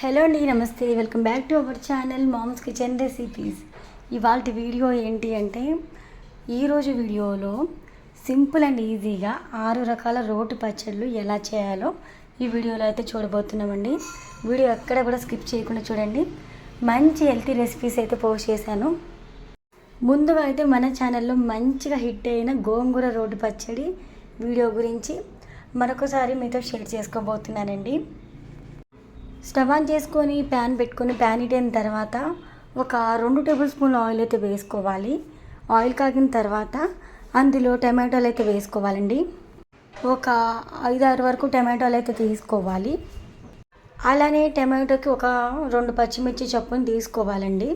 Hello అండి నమస్తే welcome back to our channel mom's kitchen recipes ఇవాళ వీడియో ఏంటి అంటే ఈరోజు వీడియోలో సింపుల్ అండ్ ఈజీగా ఆరు రకాల రోటి పచ్చళ్ళు ఎలా చేయాలో ఈ వీడియోలో అయితే చూడబోతున్నామండి. వీడియో ఎక్కడ కూడా స్కిప్ చేయకుండా చూడండి. మంచి హెల్తీ రెసిపీస్ అయితే పోస్ట్ చేశాను. ముందుగా అయితే మన ఛానల్లో మంచిగా హిట్ అయిన గోంగూర రోటి పచ్చడి వీడియో గురించి మరొకసారి మీతో షేర్ చేసుకోబోతున్నానండి. స్టవ్ ఆన్ చేసుకొని ప్యాన్ పెట్టుకొని ప్యాన్ హీట్ అయిన తర్వాత ఒక రెండు టేబుల్ స్పూన్ల ఆయిల్ అయితే వేసుకోవాలి. ఆయిల్ కాగిన తర్వాత అందులో టమాటోలు అయితే వేసుకోవాలండి. ఒక ఐదారు వరకు టమాటోలు అయితే తీసుకోవాలి. అలానే టమాటోకి ఒక రెండు పచ్చిమిర్చి చొప్పుని తీసుకోవాలండి.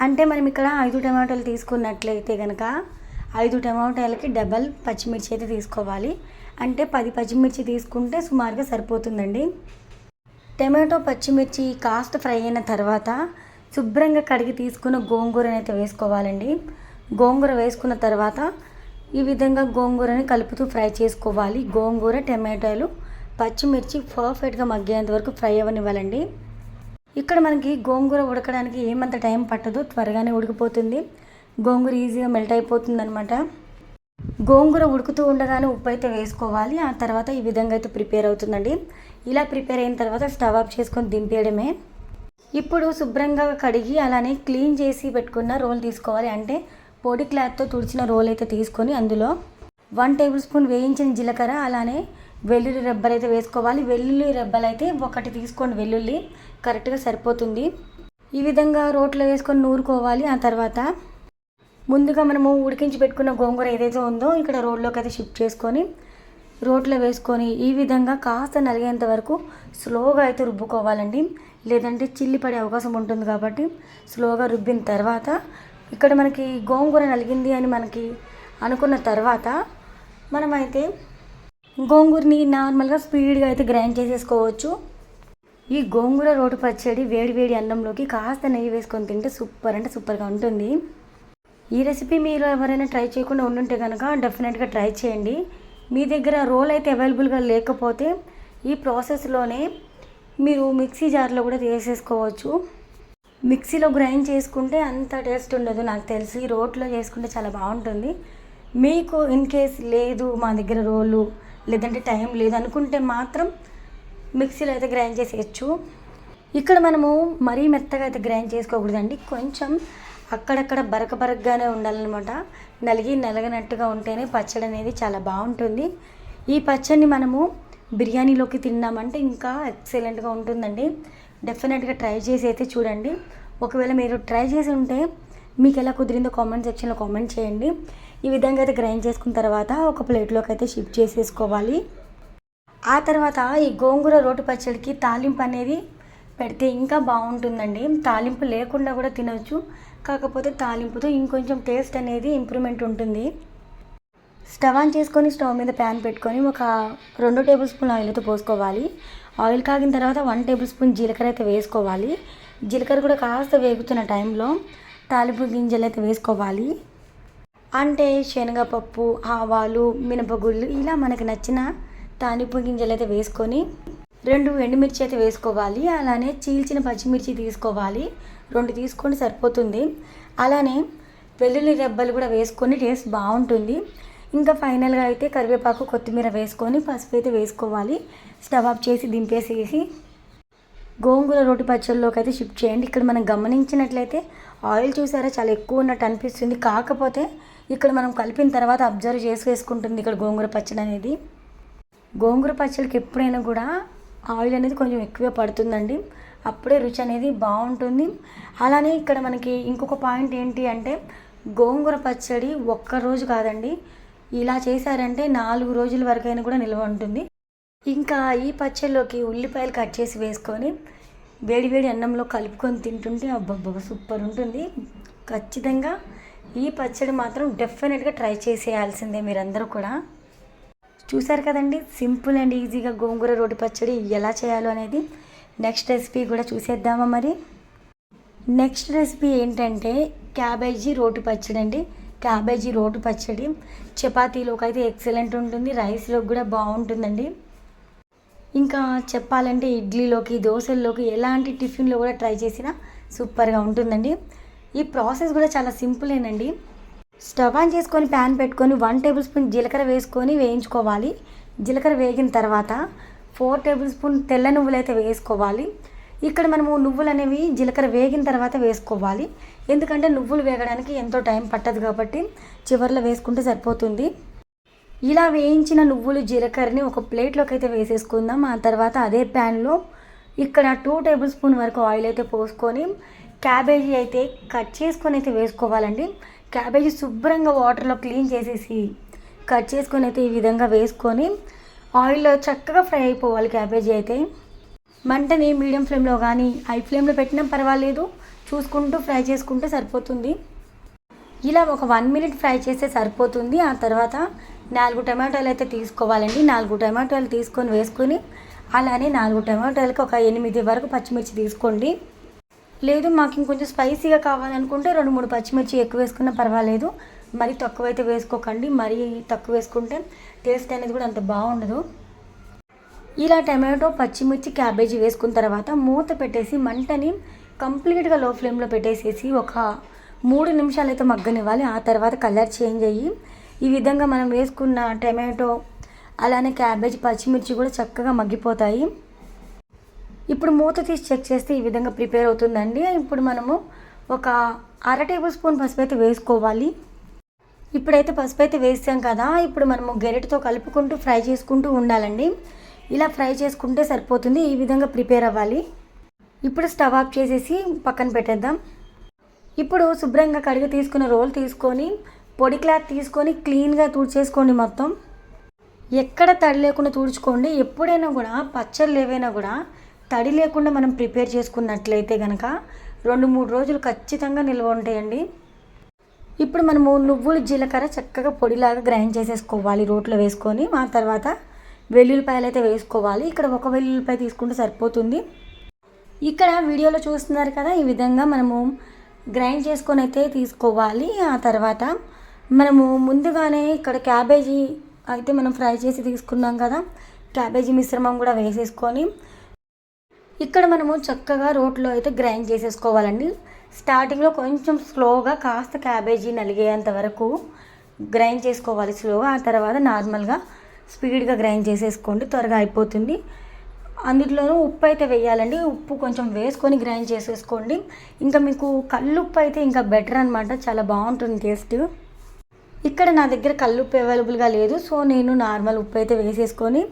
అంటే మనం ఇక్కడ ఐదు టమాటాలు తీసుకున్నట్లయితే కనుక ఐదు టమాటాలకి డబల్ పచ్చిమిర్చి అయితే తీసుకోవాలి. అంటే పది పచ్చిమిర్చి తీసుకుంటే సుమారుగా సరిపోతుందండి. టమాటో పచ్చిమిర్చి కాస్త ఫ్రై అయిన తర్వాత శుభ్రంగా కడిగి తీసుకున్న గోంగూరని అయితే వేసుకోవాలండి. గోంగూర వేసుకున్న తర్వాత ఈ విధంగా గోంగూరని కలుపుతూ ఫ్రై చేసుకోవాలి. గోంగూర టమాటాలు పచ్చిమిర్చి పర్ఫెక్ట్గా మగ్గేంత వరకు ఫ్రై అవ్వనివ్వాలండి. ఇక్కడ మనకి గోంగూర ఉడకడానికి ఏమంత టైం పట్టదు త్వరగానే ఉడికిపోతుంది. గోంగూర ఈజీగా మెల్ట్ అయిపోతుంది అనమాట గోంగూర ఉడుకుతూ ఉండగానే ఉప్పు అయితే వేసుకోవాలి. ఆ తర్వాత ఈ విధంగా అయితే ప్రిపేర్ అవుతుందండి. ఇలా ప్రిపేర్ అయిన తర్వాత స్టవ్ ఆఫ్ చేసుకొని దింపేయడమే. ఇప్పుడు శుభ్రంగా కడిగి అలానే క్లీన్ చేసి పెట్టుకున్న రోల్ తీసుకోవాలి. అంటే పొడి క్లాత్తో తుడిచిన రోల్ అయితే తీసుకొని అందులో వన్ టేబుల్ స్పూన్ వేయించిన జీలకర్ర అలానే వెల్లుల్లి రెబ్బలు అయితే వేసుకోవాలి. వెల్లుల్లి రెబ్బలు అయితే ఒకటి తీసుకోండి. వెల్లుల్లి కరెక్ట్గా సరిపోతుంది. ఈ విధంగా రోట్లో వేసుకొని నూరుకోవాలి. ఆ తర్వాత ముందుగా మనము ఉడికించి పెట్టుకున్న గోంగూర ఏదైతే ఉందో ఇక్కడ రోడ్లోకి అయితే షిఫ్ట్ చేసుకొని రోట్లో వేసుకొని ఈ విధంగా కాస్త నలిగేంత వరకు స్లోగా అయితే రుబ్బుకోవాలండి. లేదంటే చిల్లి పడే అవకాశం ఉంటుంది కాబట్టి స్లోగా రుబ్బిన తర్వాత ఇక్కడ మనకి గోంగూర నలిగింది అని మనకి అనుకున్న తర్వాత మనమైతే గోంగూరని నార్మల్గా స్పీడ్గా అయితే గ్రైండ్ చేసేసుకోవచ్చు. ఈ గోంగూర రోటి పచ్చడి వేడి వేడి అన్నంలోకి కాస్త నెయ్యి వేసుకొని తింటే సూపర్ అంటే సూపర్గా ఉంటుంది. ఈ రెసిపీ మీరు ఎవరైనా ట్రై చేయకుండా ఉండుంటే కనుక డెఫినెట్గా ట్రై చేయండి. మీ దగ్గర రోల్ అయితే అవైలబుల్గా లేకపోతే ఈ ప్రాసెస్లోనే మీరు మిక్సీ జార్లో కూడా చేసేసుకోవచ్చు. మిక్సీలో గ్రైండ్ చేసుకుంటే అంత టేస్ట్ ఉండదు నాకు తెలిసి. రోట్లో చేసుకుంటే చాలా బాగుంటుంది. మీకు ఇన్ కేస్ లేదు మా దగ్గర రోలు లేదంటే టైం లేదు అనుకుంటే మాత్రం మిక్సీలో అయితే గ్రైండ్ చేసేయచ్చు. ఇక్కడ మనము మరీ మెత్తగా అయితే గ్రైండ్ చేసుకోకూడదండి. కొంచెం అక్కడక్కడ బరక బరకగానే ఉండాలన్నమాట. నలిగి నలగనట్టుగా ఉంటేనే పచ్చడి అనేది చాలా బాగుంటుంది. ఈ పచ్చడిని మనము బిర్యానీలోకి తిన్నామంటే ఇంకా ఎక్సలెంట్గా ఉంటుందండి. డెఫినెట్గా ట్రై చేసి అయితే చూడండి. ఒకవేళ మీరు ట్రై చేసి ఉంటే మీకు ఎలా కుదిరిందో కామెంట్ సెక్షన్లో కామెంట్ చేయండి. ఈ విధంగా అయితే గ్రైండ్ చేసుకున్న తర్వాత ఒక ప్లేట్లోకి అయితే షిఫ్ట్ చేసేసుకోవాలి. ఆ తర్వాత ఈ గోంగూర రోటి పచ్చడికి తాలింపు అనేది పెడితే ఇంకా బాగుంటుందండి. తాలింపు లేకుండా కూడా తినవచ్చు కాకపోతే తాలింపుతో ఇంకొంచెం టేస్ట్ అనేది ఇంప్రూవ్మెంట్ ఉంటుంది. స్టవ్ ఆన్ చేసుకొని స్టవ్ మీద ప్యాన్ పెట్టుకొని ఒక రెండు టేబుల్ స్పూన్ ఆయిల్ అయితే పోసుకోవాలి. ఆయిల్ కాగిన తర్వాత వన్ టేబుల్ స్పూన్ జీలకర్ర అయితే వేసుకోవాలి. జీలకర్ర కూడా కాస్త వేగుతున్న టైంలో తాలింపు గింజలు అయితే వేసుకోవాలి. అంటే శనగపప్పు ఆవాలు మినపగుళ్ళు ఇలా మనకు నచ్చిన తాలింపు గింజలు అయితే వేసుకొని రెండు ఎండుమిర్చి అయితే వేసుకోవాలి. అలానే చీల్చిన పచ్చిమిర్చి తీసుకోవాలి. రెండు తీసుకొని సరిపోతుంది. అలానే వెల్లుల్లి రెబ్బలు కూడా వేసుకొని టేస్ట్ బాగుంటుంది. ఇంకా ఫైనల్గా అయితే కరివేపాకు కొత్తిమీర వేసుకొని పసుపు అయితే వేసుకోవాలి. స్టవ్ ఆఫ్ చేసి దింపేసేసి గోంగూర రోటి పచ్చళ్ళలోకి అయితే షిఫ్ట్ చేయండి. ఇక్కడ మనం గమనించినట్లయితే ఆయిల్ చూసారా చాలా ఎక్కువ ఉన్నట్టు అనిపిస్తుంది. కాకపోతే ఇక్కడ మనం కలిపిన తర్వాత అబ్జర్వ్ చేసి వేసుకుంటుంది ఇక్కడ గోంగూర పచ్చడి అనేది. గోంగూర పచ్చడికి ఎప్పుడైనా కూడా ఆయిల్ అనేది కొంచెం ఎక్కువే పడుతుందండి. అప్పుడే రుచి అనేది బాగుంటుంది. అలానే ఇక్కడ మనకి ఇంకొక పాయింట్ ఏంటి అంటే గోంగూర పచ్చడి ఒక్క రోజు కాదండి. ఇలా చేశారంటే నాలుగు రోజుల వరకైనా కూడా నిల్వ ఉంటుంది. ఇంకా ఈ పచ్చడిలోకి ఉల్లిపాయలు కట్ చేసి వేసుకొని వేడి వేడి అన్నంలో కలుపుకొని తింటుంటే అబ్బబ్బా సూపర్ ఉంటుంది. ఖచ్చితంగా ఈ పచ్చడి మాత్రం డెఫినెట్గా ట్రై చేసేయాల్సిందే మీరందరూ కూడా. చూసారు కదండి? సింపుల్ అండ్ ఈజీగా గోంగూర రోటి పచ్చడి ఎలా చేయాలో అనేది నెక్స్ట్ రెసిపీ కూడా చూసేద్దామా మరి. నెక్స్ట్ రెసిపీ ఏంటంటే క్యాబేజీ రోటి పచ్చడి అండి. క్యాబేజీ రోటి పచ్చడి చపాతీలోకి అయితే ఎక్సలెంట్ ఉంటుంది. రైస్లోకి కూడా బాగుంటుందండి. ఇంకా చెప్పాలంటే ఇడ్లీలోకి దోశల్లోకి ఎలాంటి టిఫిన్లో కూడా ట్రై చేసినా సూపర్గా ఉంటుందండి. ఈ ప్రాసెస్ కూడా చాలా సింపులేనండి. స్టవ్ ఆన్ చేసుకొని ప్యాన్ పెట్టుకొని వన్ టేబుల్ స్పూన్ జీలకర్ర వేసుకొని వేయించుకోవాలి. జీలకర్ర వేగిన తర్వాత ఫోర్ టేబుల్ స్పూన్ తెల్ల నువ్వులు అయితే వేసుకోవాలి. ఇక్కడ మనము నువ్వులు అనేవి జీలకర్ర వేగిన తర్వాత వేసుకోవాలి. ఎందుకంటే నువ్వులు వేగడానికి ఎంతో టైం పట్టదు కాబట్టి చివరిలో వేసుకుంటే సరిపోతుంది. ఇలా వేయించిన నువ్వులు జీలకర్రని ఒక ప్లేట్లోకి అయితే వేసేసుకుందాం. ఆ తర్వాత అదే ప్యాన్లో ఇక్కడ టూ టేబుల్ స్పూన్ వరకు ఆయిల్ అయితే పోసుకొని క్యాబేజీ అయితే కట్ చేసుకొని అయితే వేసుకోవాలండి. క్యాబేజీ శుభ్రంగా వాటర్లో క్లీన్ చేసేసి కట్ చేసుకొని అయితే ఈ విధంగా వేసుకొని ఆయిల్లో చక్కగా ఫ్రై అయిపోవాలి క్యాబేజీ అయితే. మంటని మీడియం ఫ్లేమ్లో కానీ హై ఫ్లేమ్లో పెట్టినా పర్వాలేదు. చూసుకుంటూ ఫ్రై చేసుకుంటే సరిపోతుంది. ఇలా ఒక వన్ మినిట్ ఫ్రై చేస్తే సరిపోతుంది. ఆ తర్వాత నాలుగు టమాటాలు అయితే తీసుకోవాలండి. నాలుగు టమాటాలు తీసుకొని వేసుకొని అలానే నాలుగు టమాటాలకి ఒక ఎనిమిది వరకు పచ్చిమిర్చి తీసుకోండి. లేదు మాకు ఇంకొంచెం స్పైసీగా కావాలనుకుంటే రెండు మూడు పచ్చిమిర్చి ఎక్కువ వేసుకున్నా పర్వాలేదు. మరీ తక్కువ అయితే వేసుకోకండి. మరీ తక్కువ వేసుకుంటే టేస్ట్ అనేది కూడా అంత బాగుండదు. ఇలా టమాటో పచ్చిమిర్చి క్యాబేజీ వేసుకున్న తర్వాత మూత పెట్టేసి మంటని కంప్లీట్గా లో ఫ్లేమ్లో పెట్టేసేసి ఒక మూడు నిమిషాలు అయితే మగ్గనివ్వాలి. ఆ తర్వాత కలర్ చేంజ్ అయ్యి ఈ విధంగా మనం వేసుకున్న టమాటో అలానే క్యాబేజ్ పచ్చిమిర్చి కూడా చక్కగా మగ్గిపోతాయి. ఇప్పుడు మూత తీసి చెక్ చేస్తే ఈ విధంగా ప్రిపేర్ అవుతుందండి. ఇప్పుడు మనము ఒక అర టేబుల్ స్పూన్ పసుపు అయితే వేసుకోవాలి. ఇప్పుడైతే పసుపు అయితే వేసాం కదా ఇప్పుడు మనము గెరెట్తో కలుపుకుంటూ ఫ్రై చేసుకుంటూ ఉండాలండి. ఇలా ఫ్రై చేసుకుంటే సరిపోతుంది ఈ విధంగా ప్రిపేర్ అవ్వాలి. ఇప్పుడు స్టవ్ ఆఫ్ చేసేసి పక్కన పెట్టేద్దాం. ఇప్పుడు శుభ్రంగా కడిగి తీసుకున్న రోల్ తీసుకొని పొడి క్లాత్ తీసుకొని క్లీన్గా తుడిచేసుకోండి మొత్తం. ఎక్కడ తడి లేకుండా తుడుచుకోండి ఎప్పుడైనా కూడా పచ్చళ్ళు ఏవైనా కూడా తడి లేకుండా మనం ప్రిపేర్ చేసుకున్నట్లయితే కనుక రెండు మూడు రోజులు ఖచ్చితంగా నిల్వ ఉంటాయండి. ఇప్పుడు మనము నువ్వులు జీలకర్ర చక్కగా పొడిలాగా గ్రైండ్ చేసేసుకోవాలి రోట్లో వేసుకొని. ఆ తర్వాత వెల్లుల్లిపాయలు అయితే వేసుకోవాలి. ఇక్కడ ఒక వెల్లుల్లిపాయ తీసుకుంటే సరిపోతుంది. ఇక్కడ వీడియోలో చూస్తున్నారు కదా ఈ విధంగా మనము గ్రైండ్ చేసుకొని అయితే తీసుకోవాలి. ఆ తర్వాత మనము ముందుగానే ఇక్కడ క్యాబేజీ అయితే మనం ఫ్రై చేసి తీసుకున్నాం కదా క్యాబేజీ మిశ్రమం కూడా వేసేసుకొని ఇక్కడ మనము చక్కగా రోట్లో అయితే గ్రైండ్ చేసేసుకోవాలండి. స్టార్టింగ్లో కొంచెం స్లోగా కాస్త క్యాబేజీ నలిగేంత వరకు గ్రైండ్ చేసుకోవాలి స్లోగా. ఆ తర్వాత నార్మల్గా స్పీడ్గా గ్రైండ్ చేసేసుకోండి. త్వరగా అయిపోతుంది. అందులోనూ ఉప్పు అయితే వేయాలండి. ఉప్పు కొంచెం వేసుకొని గ్రైండ్ చేసేసుకోండి. ఇంకా మీకు కల్లుప్పు అయితే ఇంకా బెటర్ అనమాట చాలా బాగుంటుంది టేస్ట్. ఇక్కడ నా దగ్గర కల్లుప్పు అవైలబుల్గా లేదు సో నేను నార్మల్ ఉప్పు అయితే వేసేసుకొని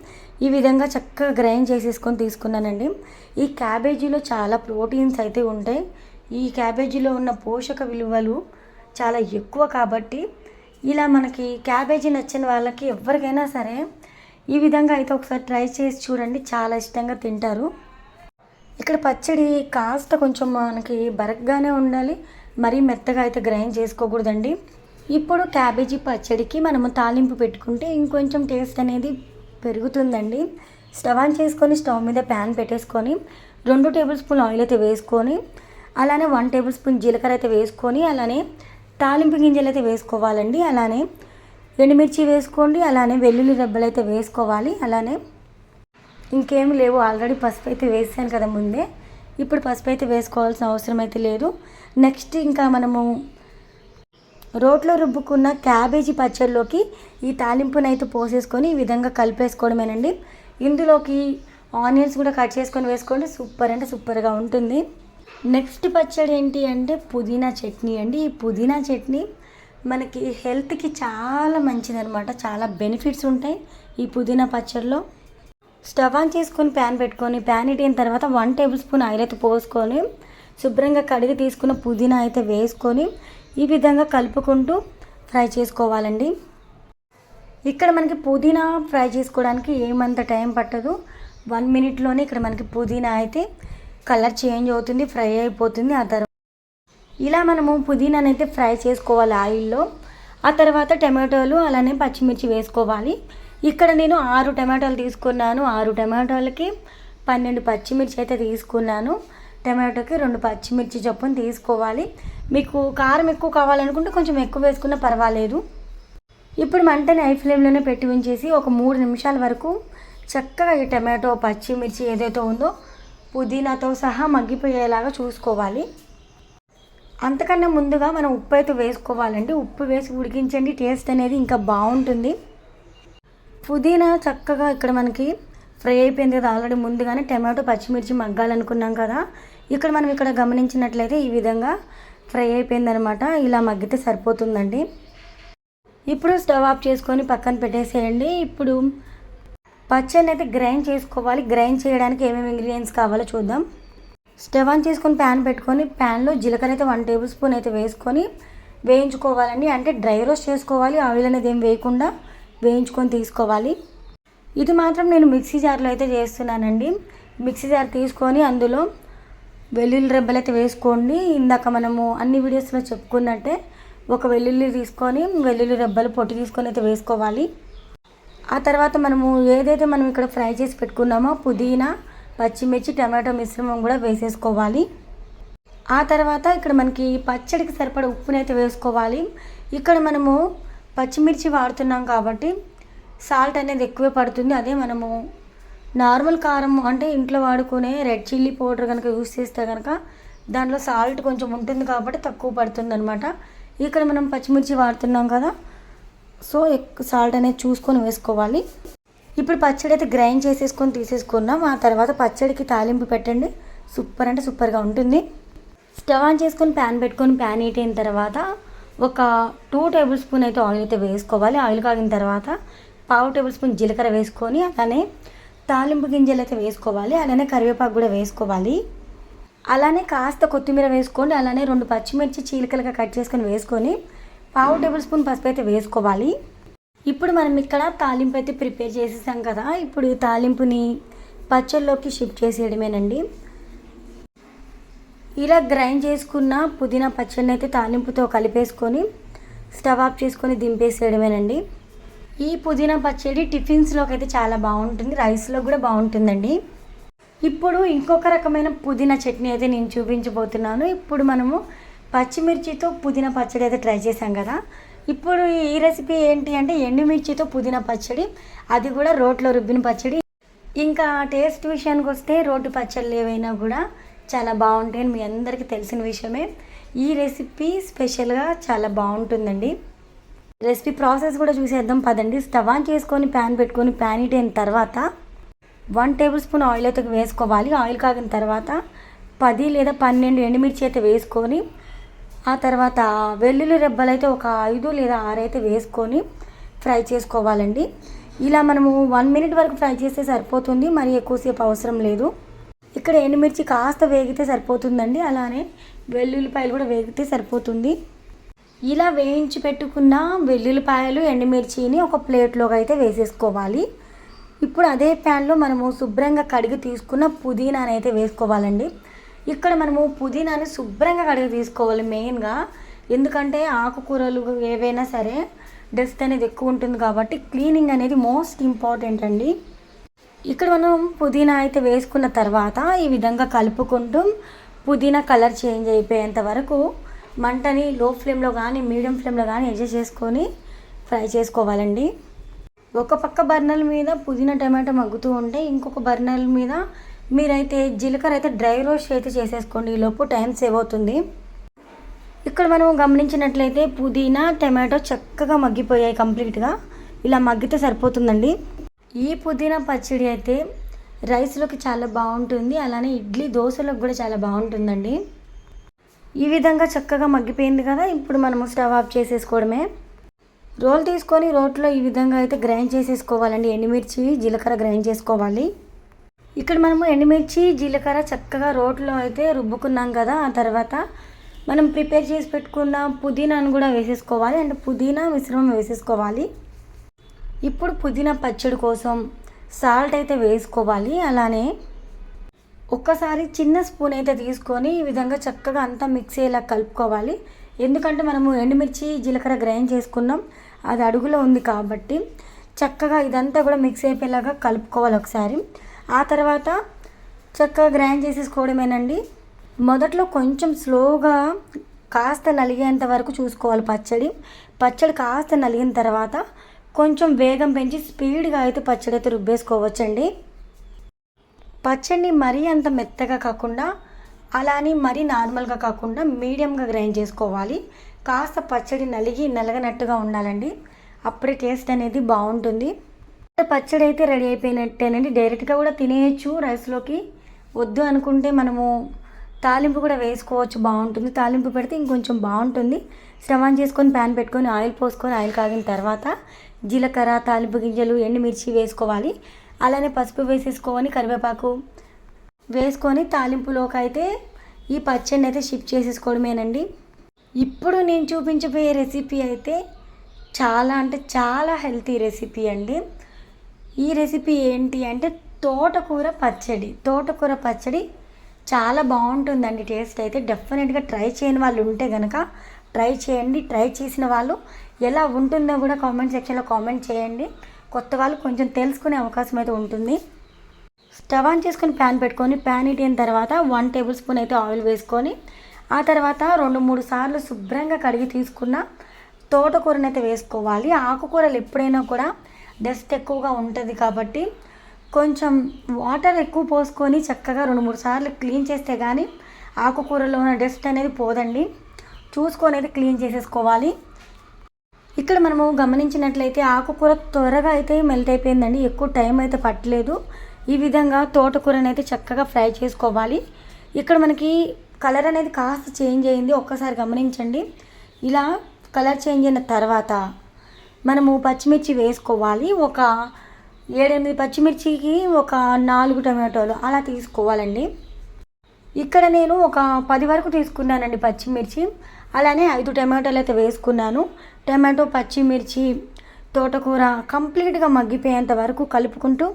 ఈ విధంగా చక్కగా గ్రైండ్ చేసేసుకొని తీసుకున్నానండి. ఈ క్యాబేజీలో చాలా ప్రోటీన్స్ అయితే ఉంటాయి. ఈ క్యాబేజీలో ఉన్న పోషక విలువలు చాలా ఎక్కువ కాబట్టి ఇలా మనకి క్యాబేజీ నచ్చిన వాళ్ళకి ఎవరికైనా సరే ఈ విధంగా అయితే ఒకసారి ట్రై చేసి చూడండి చాలా ఇష్టంగా తింటారు. ఇక్కడ పచ్చడి కాస్త కొంచెం మనకి బరక్గానే ఉండాలి మరీ మెత్తగా అయితే గ్రైండ్ చేసుకోకూడదండి. ఇప్పుడు క్యాబేజీ పచ్చడికి మనము తాలింపు పెట్టుకుంటే ఇంకొంచెం టేస్ట్ అనేది పెరుగుతుందండి. స్టవ్ ఆన్ చేసుకొని స్టవ్ మీద ప్యాన్ పెట్టేసుకొని రెండు టేబుల్ స్పూన్ ఆయిల్ అయితే వేసుకొని అలానే వన్ టేబుల్ స్పూన్ జీలకర్ర అయితే వేసుకొని అలానే తాలింపు గింజలు అయితే వేసుకోవాలండి. అలానే ఎండుమిర్చి వేసుకోండి అలానే వెల్లుల్లి రెబ్బలు అయితే వేసుకోవాలి. అలానే ఇంకేమి లేవు ఆల్రెడీ పసుపు అయితే వేసాను కదా ముందే. ఇప్పుడు పసుపు అయితే వేసుకోవాల్సిన అవసరం అయితే లేదు. నెక్స్ట్ ఇంకా మనము రోట్లో రుబ్బుకున్న క్యాబేజీ పచ్చడిలోకి ఈ తాలింపునైతే అయితే పోసేసుకొని ఈ విధంగా కలిపేసుకోవడమేనండి. ఇందులోకి ఆనియన్స్ కూడా కట్ చేసుకొని వేసుకోండి. సూపర్ అంటే సూపర్గా ఉంటుంది. నెక్స్ట్ పచ్చడి ఏంటి అంటే పుదీనా చట్నీ అండి. ఈ పుదీనా చట్నీ మనకి హెల్త్కి చాలా మంచిదనమాట చాలా బెనిఫిట్స్ ఉంటాయి ఈ పుదీనా పచ్చడిలో. స్టవ్ ఆన్ చేసుకొని ప్యాన్ పెట్టుకొని ప్యాన్ ఇటిన తర్వాత వన్ టేబుల్ స్పూన్ ఆయిల్ అయితే పోసుకొని శుభ్రంగా కడిగి తీసుకున్న పుదీనా అయితే వేసుకొని ఈ విధంగా కలుపుకుంటూ ఫ్రై చేసుకోవాలండి. ఇక్కడ మనకి పుదీనా ఫ్రై చేసుకోవడానికి ఏమంత టైం పట్టదు. వన్ మినిట్లోనే ఇక్కడ మనకి పుదీనా అయితే కలర్ చేంజ్ అవుతుంది ఫ్రై అయిపోతుంది. ఆ తర్వాత ఇలా మనము పుదీనాని అయితే ఫ్రై చేసుకోవాలి ఆయిల్లో. ఆ తర్వాత టమాటోలు అలానే పచ్చిమిర్చి వేసుకోవాలి. ఇక్కడ నేను ఆరు టమాటాలు తీసుకున్నాను. ఆరు టమాటాలకి పన్నెండు పచ్చిమిర్చి అయితే తీసుకున్నాను. టమాటోకి రెండు పచ్చిమిర్చి చొప్పున తీసుకోవాలి. మీకు కారం ఎక్కువ కావాలనుకుంటే కొంచెం ఎక్కువ వేసుకున్నా పర్వాలేదు. ఇప్పుడు మంటని హై ఫ్లేమ్లోనే పెట్టి ఉంచేసి ఒక మూడు నిమిషాల వరకు చక్కగా ఈ టమాటో పచ్చిమిర్చి ఏదైతే ఉందో పుదీనాతో సహా మగ్గిపోయేలాగా చూసుకోవాలి. అంతకన్నా ముందుగా మనం ఉప్పు అయితే వేసుకోవాలండి. ఉప్పు వేసి ఉడికించండి. టేస్ట్ అనేది ఇంకా బాగుంటుంది. పుదీనా చక్కగా ఇక్కడ మనకి ఫ్రై అయిపోయింది కదా. ఆల్రెడీ ముందుగానే టమాటో పచ్చిమిర్చి మగ్గాలనుకున్నాం కదా. ఇక్కడ మనం ఇక్కడ గమనించినట్లయితే ఈ విధంగా ఫ్రై అయిపోయిందనమాట. ఇలా మగ్గితే సరిపోతుందండి. ఇప్పుడు స్టవ్ ఆఫ్ చేసుకొని పక్కన పెట్టేసేయండి. ఇప్పుడు పచ్చడిని అయితే గ్రైండ్ చేసుకోవాలి. గ్రైండ్ చేయడానికి ఏమేమి ఇంగ్రీడియంట్స్ కావాలో చూద్దాం. స్టవ్ ఆన్ చేసుకొని ప్యాన్ పెట్టుకొని ప్యాన్లో జీలకర్ర అయితే వన్ టేబుల్ స్పూన్ అయితే వేసుకొని వేయించుకోవాలండి. అంటే డ్రై రోస్ట్ చేసుకోవాలి. ఆయిల్ అనేది ఏం వేయకుండా వేయించుకొని తీసుకోవాలి. ఇది మాత్రం నేను మిక్సీ జార్లో అయితే చేస్తున్నానండి. మిక్సీ జార్ తీసుకొని అందులో వెల్లుల్లి రెబ్బలు అయితే వేసుకోండి. ఇందాక మనము అన్ని వీడియోస్లో చెప్పుకున్నట్టే ఒక వెల్లుల్లి తీసుకొని వెల్లుల్లి రెబ్బలు పొట్టి తీసుకొని అయితే వేసుకోవాలి. ఆ తర్వాత మనము ఏదైతే మనం ఇక్కడ ఫ్రై చేసి పెట్టుకున్నామో పుదీనా పచ్చిమిర్చి టమాటో మిశ్రమం కూడా వేసేసుకోవాలి. ఆ తర్వాత ఇక్కడ మనకి పచ్చడికి సరిపడ ఉప్పునైతే వేసుకోవాలి. ఇక్కడ మనము పచ్చిమిర్చి వాడుతున్నాం కాబట్టి సాల్ట్ అనేది ఎక్కువే పడుతుంది. అదే మనము నార్మల్ కారం అంటే ఇంట్లో వాడుకునే రెడ్ చిల్లీ పౌడర్ కనుక యూస్ చేస్తే కనుక దాంట్లో సాల్ట్ కొంచెం ఉంటుంది కాబట్టి తక్కువ పడుతుంది అనమాట ఇక్కడ మనం పచ్చిమిర్చి వాడుతున్నాం కదా సో ఎక్కువ సాల్ట్ అనేది చూసుకొని వేసుకోవాలి. ఇప్పుడు పచ్చడి అయితే గ్రైండ్ చేసేసుకొని తీసేసుకున్నాం. ఆ తర్వాత పచ్చడికి తాలింపు పెట్టండి. సూపర్ అంటే సూపర్గా ఉంటుంది. స్టవ్ ఆన్ చేసుకొని ప్యాన్ పెట్టుకొని ప్యాన్ హీట్ అయిన తర్వాత ఒక టూ టేబుల్ స్పూన్ అయితే ఆయిల్ అయితే వేసుకోవాలి. ఆయిల్ కాగిన తర్వాత పావు టేబుల్ స్పూన్ జీలకర్ర వేసుకొని అలానే తాలింపు గింజలు అయితే వేసుకోవాలి అలానే కరివేపాకు కూడా వేసుకోవాలి. అలానే కాస్త కొత్తిమీర వేసుకోండి అలానే రెండు పచ్చిమిర్చి చీలికలుగా కట్ చేసుకొని వేసుకొని పావు టేబుల్ స్పూన్ పసుపు అయితే వేసుకోవాలి. ఇప్పుడు మనం ఇక్కడ తాలింపు అయితే ప్రిపేర్ చేసేసాం కదా ఇప్పుడు తాలింపుని పచ్చళ్ళలోకి షిఫ్ట్ చేసేయడమేనండి. ఇలా గ్రైండ్ చేసుకున్న పుదీనా పచ్చడిని అయితే తాలింపుతో కలిపేసుకొని స్టవ్ ఆఫ్ చేసుకొని దింపేసేయడమేనండి. ఈ పుదీనా పచ్చడి టిఫిన్స్లోకి అయితే చాలా బాగుంటుంది రైస్లో కూడా బాగుంటుందండి. ఇప్పుడు ఇంకొక రకమైన పుదీనా చట్నీ అయితే నేను చూపించబోతున్నాను. ఇప్పుడు మనము పచ్చిమిర్చితో పుదీనా పచ్చడి అయితే ట్రై చేసాం కదా. ఇప్పుడు ఈ రెసిపీ ఏంటి అంటే ఎండుమిర్చితో పుదీనా పచ్చడి అది కూడా రోట్లో రుబ్బిన పచ్చడి. ఇంకా టేస్ట్ విషయానికి వస్తే రోటి పచ్చళ్ళు ఏవైనా కూడా చాలా బాగుంటాయని మీ అందరికీ తెలిసిన విషయమే. ఈ రెసిపీ స్పెషల్గా చాలా బాగుంటుందండి. రెసిపీ ప్రాసెస్ కూడా చూసేద్దాం పదండి. స్టవ్ ఆన్ చేసుకొని ప్యాన్ పెట్టుకొని ప్యాన్ హీట్ అయిన తర్వాత వన్ టేబుల్ స్పూన్ ఆయిల్ అయితే వేసుకోవాలి. ఆయిల్ కాగిన తర్వాత పది లేదా పన్నెండు ఎండుమిర్చి అయితే వేసుకొని ఆ తర్వాత వెల్లుల్లి రెబ్బలు అయితే ఒక ఐదు లేదా ఆరు అయితే వేసుకొని ఫ్రై చేసుకోవాలండి. ఇలా మనము వన్ మినిట్ వరకు ఫ్రై చేస్తే సరిపోతుంది. మరి ఎక్కువసేపు అవసరం లేదు. ఇక్కడ ఎండుమిర్చి కాస్త వేగితే సరిపోతుందండి. అలానే వెల్లుల్లిపాయలు కూడా వేగితే సరిపోతుంది. ఇలా వేయించి పెట్టుకున్న వెల్లుల్లిపాయలు ఎండుమిర్చిని ఒక ప్లేట్లోకి అయితే వేసేసుకోవాలి. ఇప్పుడు అదే ప్యాన్లో మనము శుభ్రంగా కడిగి తీసుకున్న పుదీనాని అయితే వేసుకోవాలండి. ఇక్కడ మనము పుదీనాని శుభ్రంగా కడిగి తీసుకోవాలి మెయిన్గా. ఎందుకంటే ఆకుకూరలు ఏవైనా సరే డస్ట్ అనేది ఎక్కువ ఉంటుంది కాబట్టి క్లీనింగ్ అనేది మోస్ట్ ఇంపార్టెంట్ అండి. ఇక్కడ మనం పుదీనా అయితే వేసుకున్న తర్వాత ఈ విధంగా కలుపుకుంటూ పుదీనా కలర్ చేంజ్ అయిపోయేంత వరకు మంటని లో ఫ్లేమ్లో కానీ మీడియం ఫ్లేమ్లో కానీ అడ్జస్ట్ చేసుకొని ఫ్రై చేసుకోవాలండి. ఒక పక్క బర్నర్ మీద పుదీనా టమాటో మగ్గుతూ ఉంటే ఇంకొక బర్నర్ మీద మీరైతే జీలకర్ర అయితే డ్రై రోస్ట్ అయితే చేసేసుకోండి. ఈ లోపు టైం సేవ్ అవుతుంది. ఇక్కడ మనం గమనించినట్లయితే పుదీనా టమాటో చక్కగా మగ్గిపోయాయి కంప్లీట్గా. ఇలా మగ్గితే సరిపోతుందండి. ఈ పుదీనా పచ్చడి అయితే రైస్లోకి చాలా బాగుంటుంది. అలానే ఇడ్లీ దోశలకు కూడా చాలా బాగుంటుందండి. ఈ విధంగా చక్కగా మగ్గిపోయింది కదా ఇప్పుడు మనము స్టవ్ ఆఫ్ చేసేసుకోవడమే. రోల్ తీసుకొని రోట్లో ఈ విధంగా అయితే గ్రైండ్ చేసేసుకోవాలండి. ఎండుమిర్చి జీలకర్ర గ్రైండ్ చేసుకోవాలి. ఇక్కడ మనము ఎండుమిర్చి జీలకర్ర చక్కగా రోట్లో అయితే రుబ్బుకున్నాం కదా ఆ తర్వాత మనం ప్రిపేర్ చేసి పెట్టుకున్న పుదీనాను కూడా వేసేసుకోవాలి అండ్ పుదీనా మిశ్రమం వేసేసుకోవాలి. ఇప్పుడు పుదీనా పచ్చడి కోసం సాల్ట్ అయితే వేసుకోవాలి అలానే ఒక్కసారి చిన్న స్పూన్ అయితే తీసుకొని ఈ విధంగా చక్కగా అంతా మిక్స్ అయ్యేలా కలుపుకోవాలి. ఎందుకంటే మనము ఎండుమిర్చి జీలకర్ర గ్రైండ్ చేసుకున్నాం. అది అడుగులో ఉంది కాబట్టి చక్కగా ఇదంతా కూడా మిక్స్ అయిపోయేలాగా కలుపుకోవాలి ఒకసారి. ఆ తర్వాత చక్కగా గ్రైండ్ చేసేసుకోవడమేనండి మొదట్లో కొంచెం స్లోగా కాస్త నలిగేంత వరకు చూసుకోవాలి పచ్చడి. పచ్చడి కాస్త నలిగిన తర్వాత కొంచెం వేగం పెంచి స్పీడ్గా అయితే పచ్చడి అయితే రుబ్బేసుకోవచ్చండి. పచ్చడిని మరీ అంత మెత్తగా కాకుండా అలానే మరీ నార్మల్గా కాకుండా మీడియంగా గ్రైండ్ చేసుకోవాలి. కాస్త పచ్చడి నలిగి నలగనట్టుగా ఉండాలండి. అప్పుడే టేస్ట్ అనేది బాగుంటుంది. పచ్చడి అయితే రెడీ అయిపోయినట్టేనండి. డైరెక్ట్గా కూడా తినేయచ్చు రైస్లోకి. వద్దు అనుకుంటే మనము తాలింపు కూడా వేసుకోవచ్చు బాగుంటుంది. తాలింపు పెడితే ఇంకొంచెం బాగుంటుంది. స్టవ్ ఆన్ చేసుకొని ప్యాన్ పెట్టుకొని ఆయిల్ పోసుకొని ఆయిల్ కాగిన తర్వాత జీలకర్ర తాలింపు గింజలు ఎండుమిర్చి వేసుకోవాలి. అలానే పసుపు వేసేసుకొని కరివేపాకు వేసుకొని తాలింపులోకి అయితే ఈ పచ్చడిని అయితే షిఫ్ట్ చేసేసుకోవడమేనండి. ఇప్పుడు నేను చూపించబోయే రెసిపీ అయితే చాలా అంటే చాలా హెల్తీ రెసిపీ అండి. ఈ రెసిపీ ఏంటి అంటే తోటకూర పచ్చడి. తోటకూర పచ్చడి చాలా బాగుంటుందండి టేస్ట్ అయితే. డెఫినెట్గా ట్రై చేయని వాళ్ళు ఉంటే కనుక ట్రై చేయండి. ట్రై చేసిన వాళ్ళు ఎలా ఉంటుందో కూడా కామెంట్ సెక్షన్లో కామెంట్ చేయండి. కొత్త వాళ్ళు కొంచెం తెలుసుకునే అవకాశం అయితే ఉంటుంది. స్టవ్ ఆన్ చేసుకొని ప్యాన్ పెట్టుకొని ప్యాన్ ఇటిన తర్వాత వన్ టేబుల్ స్పూన్ అయితే ఆయిల్ వేసుకొని ఆ తర్వాత రెండు మూడు సార్లు శుభ్రంగా కడిగి తీసుకున్న తోటకూరని అయితే వేసుకోవాలి. ఆకుకూరలు ఎప్పుడైనా కూడా డస్ట్ ఎక్కువగా ఉంటుంది కాబట్టి కొంచెం వాటర్ ఎక్కువ పోసుకొని చక్కగా రెండు మూడు సార్లు క్లీన్ చేస్తే కానీ ఆకుకూరలో ఉన్న డస్ట్ అనేది పోదండి. చూసుకొని అయితే క్లీన్ చేసేసుకోవాలి. ఇక్కడ మనము గమనించినట్లయితే ఆకుకూర త్వరగా అయితే మెల్ట్ అయిపోయిందండి. ఎక్కువ టైం అయితే పట్టలేదు. ఈ విధంగా తోటకూరని అయితే చక్కగా ఫ్రై చేసుకోవాలి. ఇక్కడ మనకి కలర్ అనేది కాస్త చేంజ్ అయింది. ఒక్కసారి గమనించండి. ఇలా కలర్ చేంజ్ అయిన తర్వాత మనము పచ్చిమిర్చి వేసుకోవాలి. ఒక ఏడెనిమిది పచ్చిమిర్చికి ఒక నాలుగు టమాటోలు అలా తీసుకోవాలండి. ఇక్కడ నేను ఒక పది వరకు తీసుకున్నానండి పచ్చిమిర్చి. అలానే ఐదు టమాటోలు అయితే వేసుకున్నాను. టమాటో పచ్చిమిర్చి తోటకూర కంప్లీట్గా మగ్గిపోయేంత వరకు కలుపుకుంటూ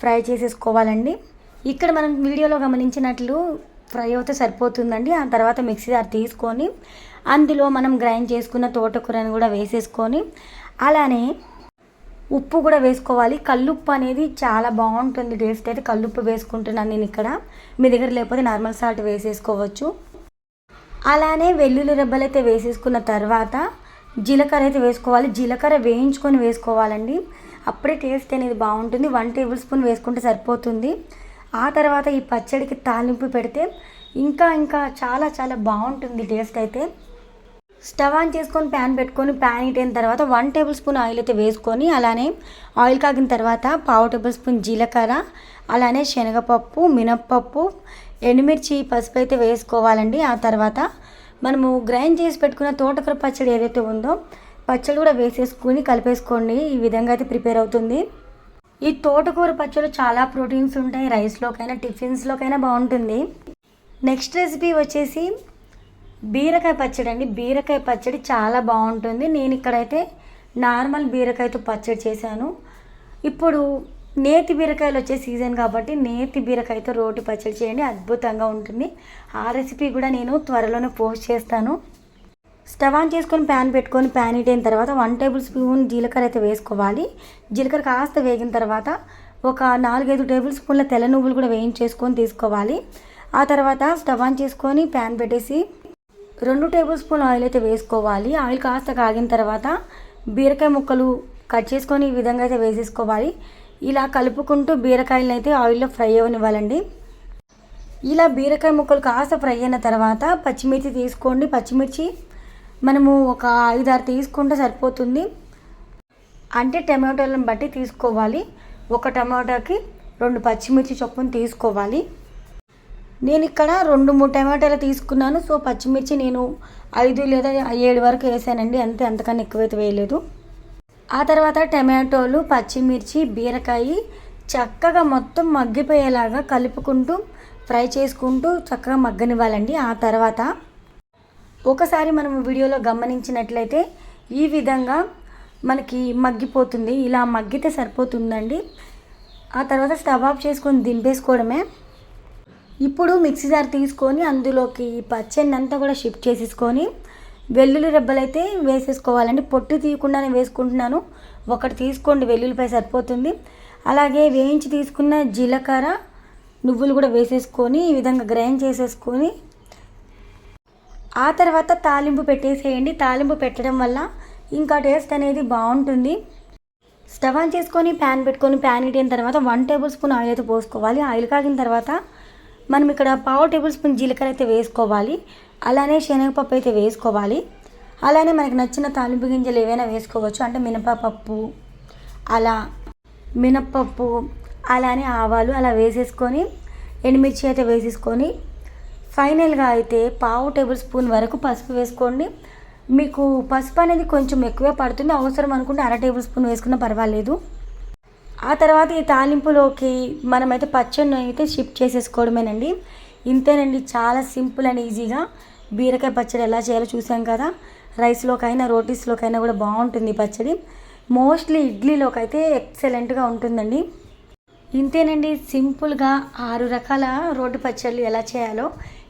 ఫ్రై చేసేసుకోవాలండి. ఇక్కడ మనం వీడియోలో గమనించినట్లు ఫ్రై అయితే సరిపోతుందండి. ఆ తర్వాత మిక్సీ జార్ తీసుకొని అందులో మనం గ్రైండ్ చేసుకున్న తోటకూరని కూడా వేసేసుకొని అలానే ఉప్పు కూడా వేసుకోవాలి. కల్లుప్పు అనేది చాలా బాగుంటుంది. టేస్ట్ అయితే కల్లుప్పు వేసుకుంటున్నాను నేను ఇక్కడ. మీ దగ్గర లేకపోతే నార్మల్ సాల్ట్ వేసేసుకోవచ్చు. అలానే వెల్లుల్లి రెబ్బలు అయితే వేసేసుకున్న తర్వాత జీలకర్ర అయితే వేసుకోవాలి. జీలకర్ర వేయించుకొని వేసుకోవాలండి. అప్పుడే టేస్ట్ అనేది బాగుంటుంది. వన్ టేబుల్ స్పూన్ వేసుకుంటే సరిపోతుంది. ఆ తర్వాత ఈ పచ్చడికి తాలింపు పెడితే ఇంకా ఇంకా చాలా చాలా బాగుంటుంది టేస్ట్ అయితే. స్టవ్ ఆన్ చేసుకొని ప్యాన్ పెట్టుకొని ప్యాన్ హీట్ అయిన తర్వాత వన్ టేబుల్ స్పూన్ ఆయిల్ అయితే వేసుకొని అలానే ఆయిల్ కాగిన తర్వాత పావు టేబుల్ స్పూన్ జీలకర్ర అలానే శనగపప్పు మినప్పప్పు ఎండుమిర్చి పసుపు అయితే వేసుకోవాలండి. ఆ తర్వాత మనము గ్రైండ్ చేసి పెట్టుకున్న తోటకూర పచ్చడి ఏదైతే ఉందో పచ్చడి కూడా వేసేసుకుని కలిపేసుకోండి. ఈ విధంగా అయితే ప్రిపేర్ అవుతుంది. ఈ తోటకూర పచ్చడి చాలా ప్రోటీన్స్ ఉంటాయి. రైస్లోకైనా టిఫిన్స్లోకైనా బాగుంటుంది. నెక్స్ట్ రెసిపీ వచ్చేసి బీరకాయ పచ్చడి అండి. బీరకాయ పచ్చడి చాలా బాగుంటుంది. నేను ఇక్కడైతే నార్మల్ బీరకాయతో పచ్చడి చేశాను. ఇప్పుడు నేతి బీరకాయలు వచ్చే సీజన్ కాబట్టి నేతి బీరకాయతో రోటి పచ్చడి చేయండి అద్భుతంగా ఉంటుంది. ఆ రెసిపీ కూడా నేను త్వరలోనే పోస్ట్ చేస్తాను. స్టవ్ ఆన్ చేసుకొని ప్యాన్ పెట్టుకొని ప్యాన్ హీట్ అయిన తర్వాత వన్ టేబుల్ స్పూన్ జీలకర్ర అయితే వేసుకోవాలి. జీలకర్ర కాస్త వేగిన తర్వాత ఒక నాలుగైదు టేబుల్ స్పూన్ల తెల్ల నువ్వులు కూడా వేయించేసుకొని తీసుకోవాలి. ఆ తర్వాత స్టవ్ ఆన్ చేసుకొని ప్యాన్ పెట్టేసి రెండు టేబుల్ స్పూన్ ఆయిల్ అయితే వేసుకోవాలి. ఆయిల్ కాస్త కాగిన తర్వాత బీరకాయ ముక్కలు కట్ చేసుకొని ఈ విధంగా అయితే వేసేసుకోవాలి. ఇలా కలుపుకుంటూ బీరకాయలను అయితే ఆయిల్లో ఫ్రై అవ్వనివ్వాలండి ఇలా బీరకాయ ముక్కలు కాస్త ఫ్రై అయిన తర్వాత పచ్చిమిర్చి తీసుకోండి. పచ్చిమిర్చి మనము ఒక ఐదారు తీసుకుంటే సరిపోతుంది. అంటే టమాటోలను బట్టి తీసుకోవాలి. ఒక టమాటాకి రెండు పచ్చిమిర్చి చొప్పున తీసుకోవాలి. నేను ఇక్కడ రెండు మూడు టమాటాలు తీసుకున్నాను. సో పచ్చిమిర్చి నేను ఐదు లేదా ఏడు వరకు వేసానండి. అంతే అంతకన్నా ఎక్కువైతే వేయలేదు. ఆ తర్వాత టమాటోలు పచ్చిమిర్చి బీరకాయ చక్కగా మొత్తం మగ్గిపోయేలాగా కలుపుకుంటూ ఫ్రై చేసుకుంటూ చక్కగా మగ్గనివ్వాలండి. ఆ తర్వాత ఒకసారి మనం వీడియోలో గమనించినట్లయితే ఈ విధంగా మనకి మగ్గిపోతుంది. ఇలా మగ్గితే సరిపోతుందండి. ఆ తర్వాత స్టవ్ ఆఫ్ చేసుకొని దింపేసుకోవడమే. ఇప్పుడు మిక్సీ జార్ తీసుకొని అందులోకి పచ్చడిని అంతా కూడా షిఫ్ట్ చేసేసుకొని వెల్లుల్లి రెబ్బలు అయితే వేసేసుకోవాలండి. పొట్టు తీయకుండానే వేసుకుంటున్నాను. ఒకటి తీసుకోండి వెల్లుల్లిపై సరిపోతుంది. అలాగే వేయించి తీసుకున్న జీలకర్ర నువ్వులు కూడా వేసేసుకొని ఈ విధంగా గ్రైండ్ చేసేసుకొని ఆ తర్వాత తాలింపు పెట్టేసేయండి. తాలింపు పెట్టడం వల్ల ఇంకా టేస్ట్ అనేది బాగుంటుంది. స్టవ్ ఆన్ చేసుకొని ప్యాన్ పెట్టుకొని ప్యాన్ ఇట్టిన తర్వాత వన్ టేబుల్ స్పూన్ ఆయిల్ అయితే పోసుకోవాలి. ఆయిల్ కాగిన తర్వాత మనం ఇక్కడ పావు టేబుల్ స్పూన్ జీలకర్ర అయితే వేసుకోవాలి. అలానే శనగపప్పు అయితే వేసుకోవాలి. అలానే మనకు నచ్చిన తాలింపు గింజలు ఏవైనా వేసుకోవచ్చు. అంటే మినపప్పు అలా మినపప్పు అలానే ఆవాలు అలా వేసేసుకొని ఎండుమిర్చి అయితే వేసేసుకొని ఫైనల్గా అయితే పావు టేబుల్ స్పూన్ వరకు పసుపు వేసుకోండి. మీకు పసుపు అనేది కొంచెం ఎక్కువే పడుతుంది. అవసరం అనుకుంటే అర టేబుల్ స్పూన్ వేసుకున్నా పర్వాలేదు. ఆ తర్వాత ఈ తాలింపులోకి మనమైతే పచ్చడిని అయితే షిఫ్ట్ చేసేసుకోవడమేనండి. ఇంతేనండి చాలా సింపుల్ అండ్ ఈజీగా బీరకాయ పచ్చడి ఎలా చేయాలో చూసాం కదా. రైస్లోకైనా రోటీస్లోకైనా కూడా బాగుంటుంది పచ్చడి. మోస్ట్లీ ఇడ్లీలోకి అయితే ఎక్సలెంట్గా ఉంటుందండి. ఇంతేనండి సింపుల్గా ఆరు రకాల రోటి పచ్చళ్ళు ఎలా చేయాలో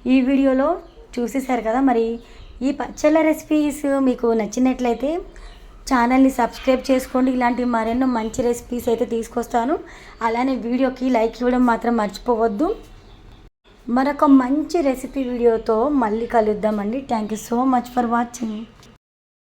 ఈ వీడియోలో చూసేశారు కదా మరి. ఈ పచ్చళ్ళ రెసిపీస్ మీకు నచ్చినట్లయితే ఛానల్ని సబ్స్క్రైబ్ చేసుకోండి. ఇలాంటి మరెన్నో మంచి రెసిపీస్ అయితే తీసుకొస్తాను. అలానే వీడియోకి లైక్ ఇవ్వడం మాత్రం మర్చిపోవద్దు. మరొక మంచి రెసిపీ వీడియోతో మళ్ళీ కలుద్దామండి. Thank you so much for watching